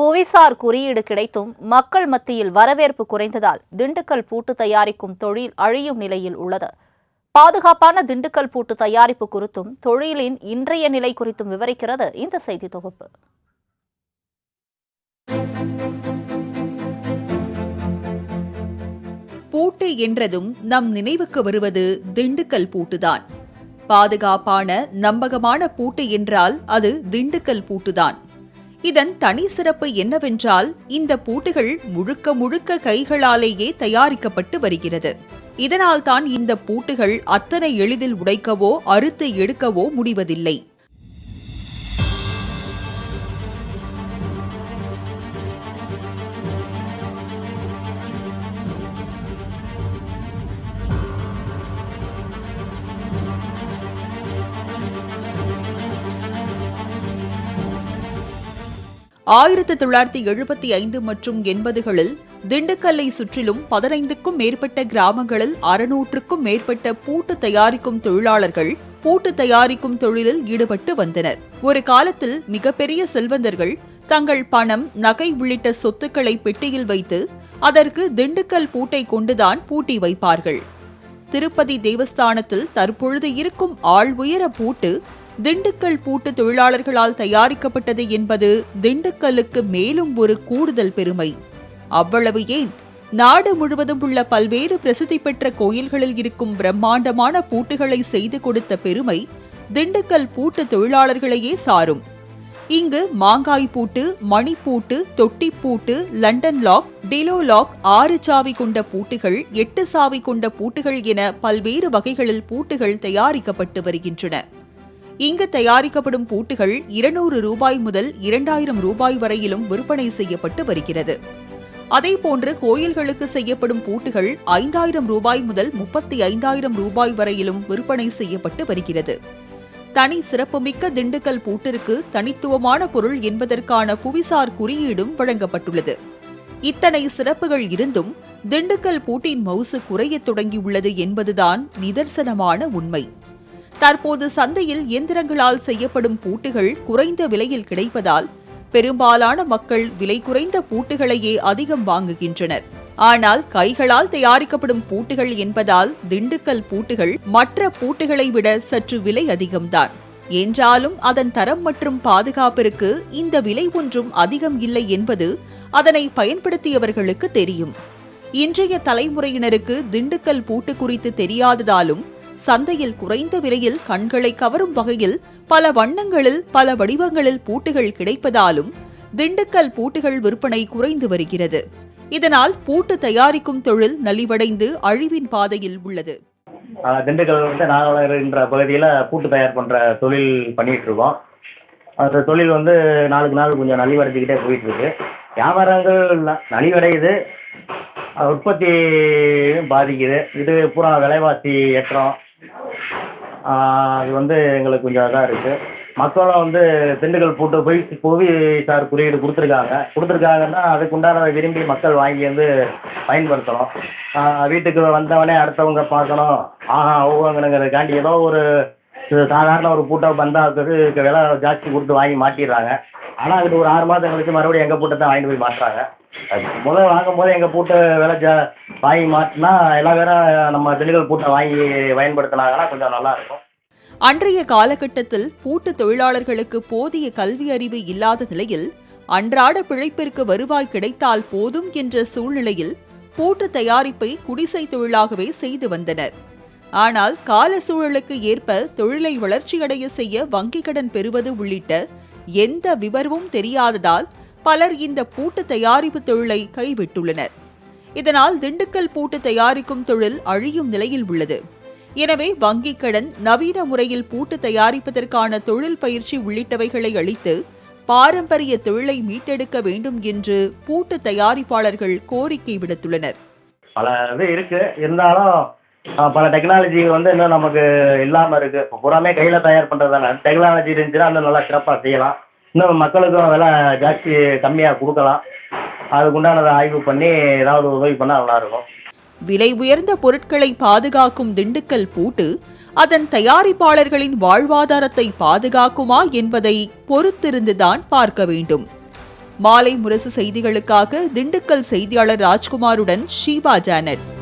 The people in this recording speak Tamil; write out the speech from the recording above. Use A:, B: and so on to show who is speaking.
A: புவிசார் குறியீடு கிடைத்தும் மக்கள் மத்தியில் வரவேற்பு குறைந்ததால் திண்டுக்கல் பூட்டு தயாரிக்கும் தொழில் அழியும் நிலையில் உள்ளது பாதுகாப்பான திண்டுக்கல் பூட்டு தயாரிப்பு குறித்தும் தொழிலின் இன்றைய நிலை குறித்தும் விவரிக்கிறது இந்த செய்தி தொகுப்பு
B: பூட்டு என்றதும் நம் நினைவுக்கு வருவது திண்டுக்கல் பூட்டுதான் பாதுகாப்பான நம்பகமான பூட்டு என்றால் அது திண்டுக்கல் பூட்டுதான் இதன் தனி சிறப்பு என்னவென்றால் இந்த பூட்டுகள் முழுக்க முழுக்க கைகளாலேயே தயாரிக்கப்பட்டு வருகிறது இதனால்தான் இந்த பூட்டுகள் அத்தனை எளிதில் உடைக்கவோ அறுத்து எடுக்கவோ முடிவதில்லை ஆயிரத்தி தொள்ளாயிரத்தி எழுபத்தி ஐந்து மற்றும் எண்பதுகளில் திண்டுக்கல்லை சுற்றிலும் பதினைந்துக்கும் மேற்பட்ட கிராமங்களில் அறுநூற்றுக்கும் மேற்பட்ட பூட்டு தயாரிக்கும் தொழிலாளர்கள் பூட்டு தயாரிக்கும் தொழிலில் ஈடுபட்டு வந்தனர் ஒரு காலத்தில் மிகப்பெரிய செல்வந்தர்கள் தங்கள் பணம் நகை உள்ளிட்ட சொத்துக்களை பெட்டியில் வைத்து அதற்கு திண்டுக்கல் பூட்டை கொண்டுதான் பூட்டி வைப்பார்கள் திருப்பதி தேவஸ்தானத்தில் தற்பொழுது இருக்கும் ஆள் உயர பூட்டு திண்டுக்கல் பூட்டு தொழிலாளர்களால் தயாரிக்கப்பட்டது என்பது திண்டுக்கல்லுக்கு மேலும் ஒரு கூடுதல் பெருமை அவ்வளவு ஏன் நாடு முழுவதும் உள்ள பல்வேறு பிரசித்தி பெற்ற கோயில்களில் இருக்கும் பிரம்மாண்டமான பூட்டுகளை செய்து கொடுத்த பெருமை திண்டுக்கல் பூட்டு தொழிலாளர்களையே சாரும் இங்கு மாங்காய் பூட்டு மணிப்பூட்டு தொட்டிப்பூட்டு லண்டன் லாக் டிலோ லாக் ஆறு சாவி கொண்ட பூட்டுகள் எட்டு சாவி கொண்ட பூட்டுகள் என பல்வேறு வகைகளில் பூட்டுகள் தயாரிக்கப்பட்டு வருகின்றன இங்கு தயாரிக்கப்படும் பூட்டுகள் இருநூறு ரூபாய் முதல் இரண்டாயிரம் ரூபாய் வரையிலும் விற்பனை செய்யப்பட்டு வருகிறது அதேபோன்று கோயில்களுக்கு செய்யப்படும் பூட்டுகள் ஐந்தாயிரம் ரூபாய் முதல் முப்பத்தி ஐந்தாயிரம் ரூபாய் வரையிலும் விற்பனை செய்யப்பட்டு வருகிறது தனி சிறப்புமிக்க திண்டுக்கல் பூட்டிற்கு தனித்துவமான பொருள் என்பதற்கான புவிசார் குறியீடும் வழங்கப்பட்டுள்ளது இத்தனை சிறப்புகள் இருந்தும் திண்டுக்கல் பூட்டின் மவுசு குறையத் தொடங்கியுள்ளது என்பதுதான் நிதர்சனமான உண்மை தற்போது சந்தையில் இயந்திரங்களால் செய்யப்படும் பூட்டுகள் குறைந்த விலையில் கிடைப்பதால் பெரும்பாலான மக்கள் விலை குறைந்த பூட்டுகளையே அதிகம் வாங்குகின்றனர் ஆனால் கைகளால் தயாரிக்கப்படும் பூட்டுகள் என்பதால் திண்டுக்கல் பூட்டுகள் மற்ற பூட்டுகளை விட சற்று விலை அதிகம்தான் என்றாலும் அதன் தரம் மற்றும் பாதுகாப்பிற்கு இந்த விலை ஒன்றும் அதிகம் இல்லை என்பது அதனை பயன்படுத்தியவர்களுக்கு தெரியும் இன்றைய தலைமுறையினருக்கு திண்டுக்கல் பூட்டு குறித்து தெரியாததாலும் சந்தையில் குறைந்த விலையில் கண்களை கவரும் வகையில் பல வண்ணங்களில் பல வடிவங்களில் பூட்டுகள் கிடைப்பதாலும் திண்டுக்கல் பூட்டுகள் விற்பனை குறைந்து வருகிறது இதனால் பூட்டு தயாரிக்கும் தொழில் நலிவடைந்து அழிவின் பாதையில் உள்ளது
C: திண்டுக்கல் வந்து நாகலர் என்ற பகுதியில் பூட்டு தயார் பண்ணுற தொழில் பண்ணிட்டு இருக்கோம் அந்த தொழில் வந்து நாளுக்கு நாள் கொஞ்சம் நலிவடைஞ்சிக்கிட்டே போயிட்டு இருக்கு வியாபாரங்கள் நலிவடையுது உற்பத்தி பாதிக்குது இது பூரா விலைவாசி ஏற்றம் இது வந்து எங்களுக்கு கொஞ்சம் இதாக இருக்குது மக்களும் வந்து திண்டுக்கல் பூட்டு போய் புவி சார் குறியீடு கொடுத்துருக்காங்க கொடுத்துருக்காங்கன்னா அதுக்குண்டான விரும்பி மக்கள் வாங்கி வந்து பயன்படுத்தணும் வீட்டுக்கு வந்தவொடனே அடுத்தவங்க பார்க்கணும் ஆஹா ஒவ்வொங்கிறங்கிறதுக்காண்டி ஏதோ ஒரு சாதாரண ஒரு பூட்டை இருக்கிறது விலை ஜாஸ்தி கொடுத்து வாங்கி மாட்டிடுறாங்க ஆனால் அதுக்கு ஒரு ஆறு மாதம் கழிச்சு மறுபடியும் எங்கள் பூட்டை தான் வாங்கிட்டு போய் மாட்டுறாங்க முதல் வாங்கும் போது எங்கள் பூட்ட விலை ஜா வாங்கி மாற்றினா எல்லா வேற நம்ம திண்டுக்கல் பூட்ட வாங்கி பயன்படுத்தினாங்கன்னா கொஞ்சம் நல்லா இருக்கும்
B: அன்றைய காலகட்டத்தில் பூட்டு தொழிலாளர்களுக்கு போதிய கல்வி அறிவு இல்லாத நிலையில் அன்றாட பிழைப்பிற்கு வருவாய் கிடைத்தால் போதும் என்ற சூழ்நிலையில் பூட்டு தயாரிப்பை குடிசை தொழிலாகவே செய்து வந்தனர் ஆனால் கால சூழலுக்கு ஏற்ப தொழிலை வளர்ச்சியடைய செய்ய வங்கிக் கடன் பெறுவது உள்ளிட்ட எந்த விவரமும் தெரியாததால் பலர் இந்த பூட்டு தயாரிப்பு தொழிலை கைவிட்டுள்ளனர் இதனால் திண்டுக்கல் பூட்டு தயாரிக்கும் தொழில் அழியும் நிலையில் உள்ளது எனவே வங்கிக் கடன் நவீன முறையில் பூட்டு தயாரிப்பதற்கான தொழில் பயிற்சி உள்ளிட்டவைகளை அளித்து பாரம்பரிய தொழிலை மீட்டெடுக்க வேண்டும் என்று பூட்டு தயாரிப்பாளர்கள் கோரிக்கை விடுத்துள்ளனர்
C: பல இது இருக்கு இருந்தாலும் பல டெக்னாலஜி வந்து இன்னும் நமக்கு இல்லாம இருக்கு புறாமே கையில தயார் பண்றதுனால டெக்னாலஜி இருந்துச்சுன்னா இன்னும் நல்லா சிறப்பா செய்யலாம் இன்னும் மக்களுக்கும் அதெல்லாம் ஜாஸ்தி கம்மியாக கொடுக்கலாம் அதுக்குண்டானதை ஆய்வு பண்ணி ஏதாவது உதவி பண்ணால் நல்லாயிருக்கும்
B: விலை உயர்ந்த பொருட்களை பாதுகாக்கும் திண்டுக்கல் பூட்டு அதன் தயாரிப்பாளர்களின் வாழ்வாதாரத்தை பாதுகாக்குமா என்பதை பொறுத்திருந்துதான் பார்க்க வேண்டும் மாலை முரசு செய்திகளுக்காக திண்டுக்கல் செய்தியாளர் ராஜ்குமாருடன் ஷீபா ஜானட்